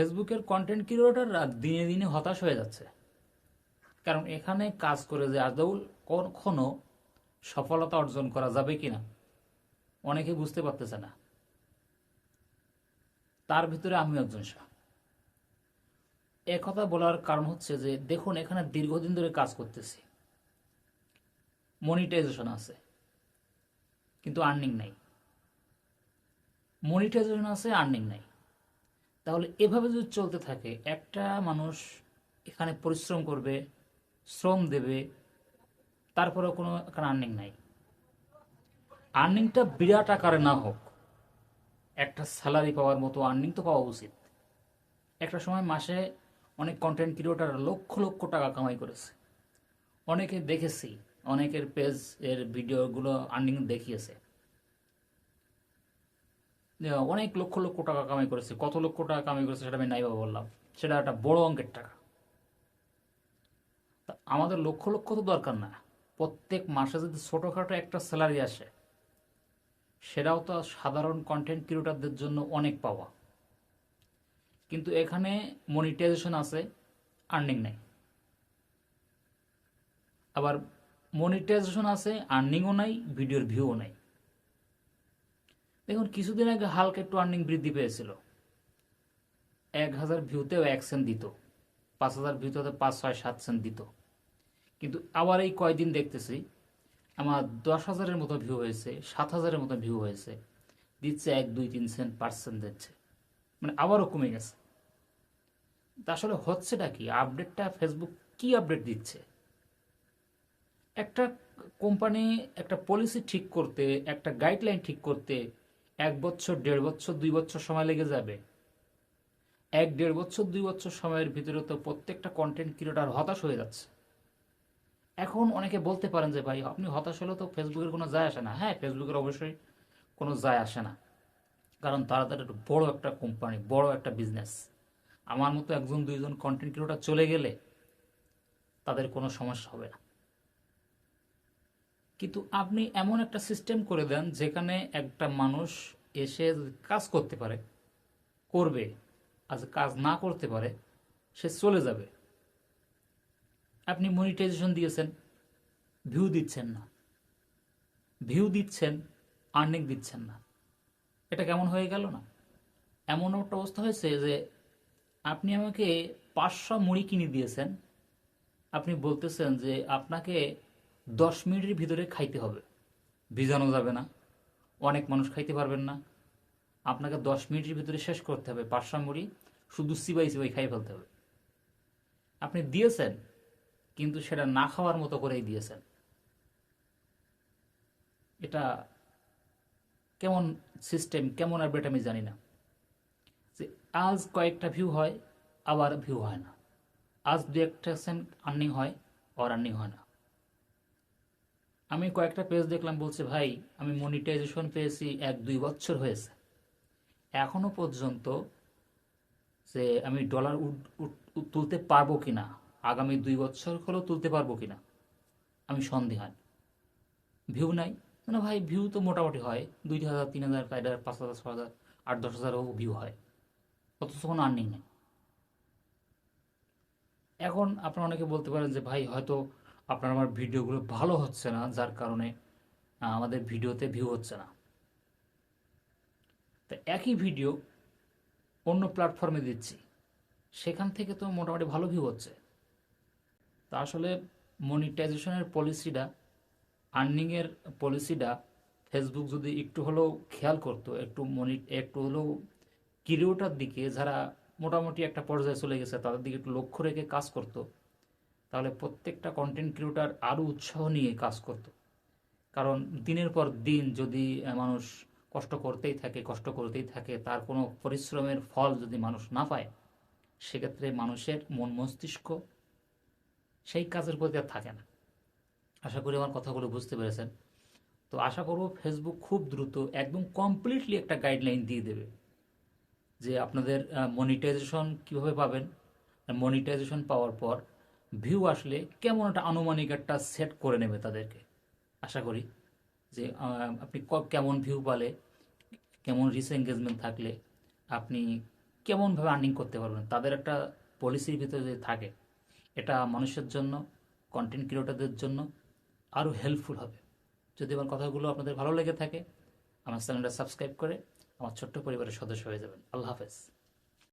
ফেসবুকের কন্টেন্ট ক্রিয়েটররা দিনে দিনে হতাশ হয়ে যাচ্ছে। কারণ এখানে কাজ করে যে আদৌ কখনো সফলতা অর্জন করা যাবে কিনা, অনেকে বুঝতে পারতেছে না। তার ভিতরে আমি একজন শাহ এ কথা বলার কারণ হচ্ছে যে, দেখুন, এখানে দীর্ঘদিন ধরে কাজ করতেছি। মনিটাইজেশন আছে, কিন্তু আর্নিং নাই। মনিটাইজেশন আছে আর্নিং নাই। তাহলে এভাবে যদি চলতে থাকে, একটা মানুষ এখানে পরিশ্রম করবে, শ্রম দেবে, তারপরেও কোনো এখানে আর্নিং নাই। আর্নিংটা বিরাট আকারে না হোক, একটা স্যালারি পাওয়ার মতো আর্নিং তো পাওয়া উচিত। একটা সময় মাসে অনেক কন্টেন্ট ক্রিয়েটার লক্ষ লক্ষ টাকা কামাই করেছে। অনেকে দেখেছি, অনেকের পেজ এর ভিডিওগুলো আর্নিং দেখিয়েছে। অনেক লক্ষ লক্ষ টাকা কামাই করেছে, কত লক্ষ টাকা কামাই করেছে সেটা আমি নাইবা বললাম। সেটা একটা বড় অঙ্কের টাকা। তা আমাদের লক্ষ লক্ষ তো দরকার না। প্রত্যেক মাসে যদি ছোটোখাটো একটা স্যালারি আসে, সেটাও তো সাধারণ কন্টেন্ট ক্রিয়েটারদের জন্য অনেক পাওয়া। কিন্তু এখানে মনিটাইজেশন আছে আর্নিং নেই। আবার মনিটাইজেশন আছে আর্নিংও নাই ভিডিওর ভিউও নাই। দেখুন, কিছুদিন আগে হালকা একটু আর্নিং বৃদ্ধি পেয়েছিল। এক হাজার ভিউতেও এক সেন্ট দিত। পাঁচ হাজার ভিউতে পাঁচ, ছয়, সাত সেন্ট দিত। কিন্তু আবার এই কয়দিন দেখতেছি, আমার দশ হাজারের মতো ভিউ হয়েছে, সাত হাজারের মতো ভিউ হয়েছে, দিচ্ছে এক, দুই, তিন সেন্ট পার্সেন্ট দিচ্ছে। মানে আবারও কমে গেছে। তা আসলে হচ্ছেটা কি? আপডেটটা ফেসবুক কি আপডেট দিচ্ছে? একটা কোম্পানি একটা পলিসি ঠিক করতে, একটা গাইডলাইন ঠিক করতে এক বছর, দেড় বছর, দুই বছর সময় লেগে যাবে। এক, দেড় বছর, দুই বছর সময়ের ভিতরে তো প্রত্যেকটা কন্টেন্ট ক্রিয়েটার হতাশ হয়ে যাচ্ছে। এখন অনেকে বলতে পারেন যে, ভাই, আপনি হতাশ হলে তো ফেসবুকের কোনো যায় আসে না। হ্যাঁ ফেসবুকের অবশ্যই কোনো যায় আসে না। কারণ তারা তার একটা বড় একটা কোম্পানি বড় একটা বিজনেস আমার মতো একজন, দুইজন কন্টেন্ট ক্রিয়েটার চলে গেলে তাদের কোনো সমস্যা হবে না। কিন্তু আপনি এমন একটা সিস্টেম করে দেন যেখানে একটা মানুষ এসে কাজ করতে পারে, করবে আজ কাজ না করতে পারে, সে চলে যাবে। আপনি মনিটাইজেশন দিয়েছেন ভিউ দিচ্ছেন না। ভিউ দিচ্ছেন আর্নিং দিচ্ছেন না। এটা কেমন হয়ে গেল না? এমন একটা অবস্থা হয়েছে যে আপনি আমাকে পাঁচশো মুড়ি কিনে দিয়েছেন। আপনি বলতেছেন যে আপনাকে দশ মিনিটের ভিতরে খাইতে হবে। ভিজানো যাবে না। অনেক মানুষ খাইতে পারবেন না। আপনাকে দশ মিনিটের ভিতরে শেষ করতে হবে। পাঁচশো মুড়ি শুধু সিবাই সিবাই খাই ফেলতে হবে। আপনি দিয়েছেন, কিন্তু সেটা না খাওয়ার মতো করেই দিয়েছেন। এটা কেমন সিস্টেম কেমন আপডেট আমি জানি না। যে আজ কয়েকটা ভিউ হয়, আবার ভিউ হয় না। আজ দু একটা সেন্ট আর্নিং হয় আর আর্নিং হয় না। আমি কয়েকটা পেজ দেখলাম, বলছে, ভাই, আমি মনিটাইজেশন পেয়েছি এক, দুই বছর হয়েছে। এখনও পর্যন্ত যে আমি ডলার তুলতে পারব কিনা, আগামী দুই বছর হলেও তুলতে পারব কি না আমি সন্দেহান। ভিউ নাই। না ভাই ভিউ তো মোটামুটি হয়। দুই হাজার, তিন হাজার চার হাজার, পাঁচ হাজার, ছ হাজার, আট, দশ হাজারও ভিউ হয়। অথচ কোনো আর্নিং নেই। এখন আপনারা অনেকে বলতে পারেন যে, ভাই, হয়তো আপনার আমার ভিডিওগুলো ভালো হচ্ছে না, যার কারণে আমাদের ভিডিওতে ভিউ হচ্ছে না। তো একই ভিডিও অন্য প্ল্যাটফর্মে দিচ্ছি। সেখান থেকে তো মোটামুটি ভালো ভিউ হচ্ছে। তা আসলে মনিটাইজেশনের পলিসিটা আর্নিংয়ের পলিসিটা ফেসবুক যদি একটু হলেও খেয়াল করতো, একটু মনি একটু হলেও ক্রিয়েটার দিকে যারা মোটামুটি একটা পর্যায়ে চলে গেছে, তাদের দিকে একটু লক্ষ্য রেখে কাজ করত তাহলে প্রত্যেকটা কন্টেন্ট ক্রিয়েটার আরও উৎসাহ নিয়ে কাজ করত। কারণ দিনের পর দিন যদি মানুষ কষ্ট করতেই থাকে, কষ্ট করতেই থাকে, তার কোনো পরিশ্রমের ফল যদি মানুষ না পায়, সেক্ষেত্রে মানুষের মন মস্তিষ্ক সেই কাজের প্রতি আর থাকে না। আশা করি আমার কথাগুলো বুঝতে পেরেছেন। তো আশা করব ফেসবুক খুব দ্রুত একদম কমপ্লিটলি একটা গাইডলাইন দিয়ে দেবে যে আপনাদের মনিটাইজেশন কীভাবে পাবেন। মনিটাইজেশন পাওয়ার পর ভিউ আসলে কেমন একটা আনুমানিক একটা সেট করে নেবে তাদেরকে? আশা করি যে আপনি কেমন ভিউ পালে, কেমন রিস এঙ্গেজমেন্ট থাকলে আপনি কেমনভাবে আর্নিং করতে পারবেন, তাদের একটা পলিসির ভিতরে যদি থাকে, এটা মানুষের জন্য কন্টেন্ট ক্রিয়েটরদের জন্য আরও হেল্পফুল হবে। যদি আমার কথাগুলো আপনাদের ভালো লেগে থাকে, আমার চ্যানেলটা সাবস্ক্রাইব করে আমার ছোট্ট পরিবারের সদস্য হয়ে যাবেন। আল্লাহ হাফেজ।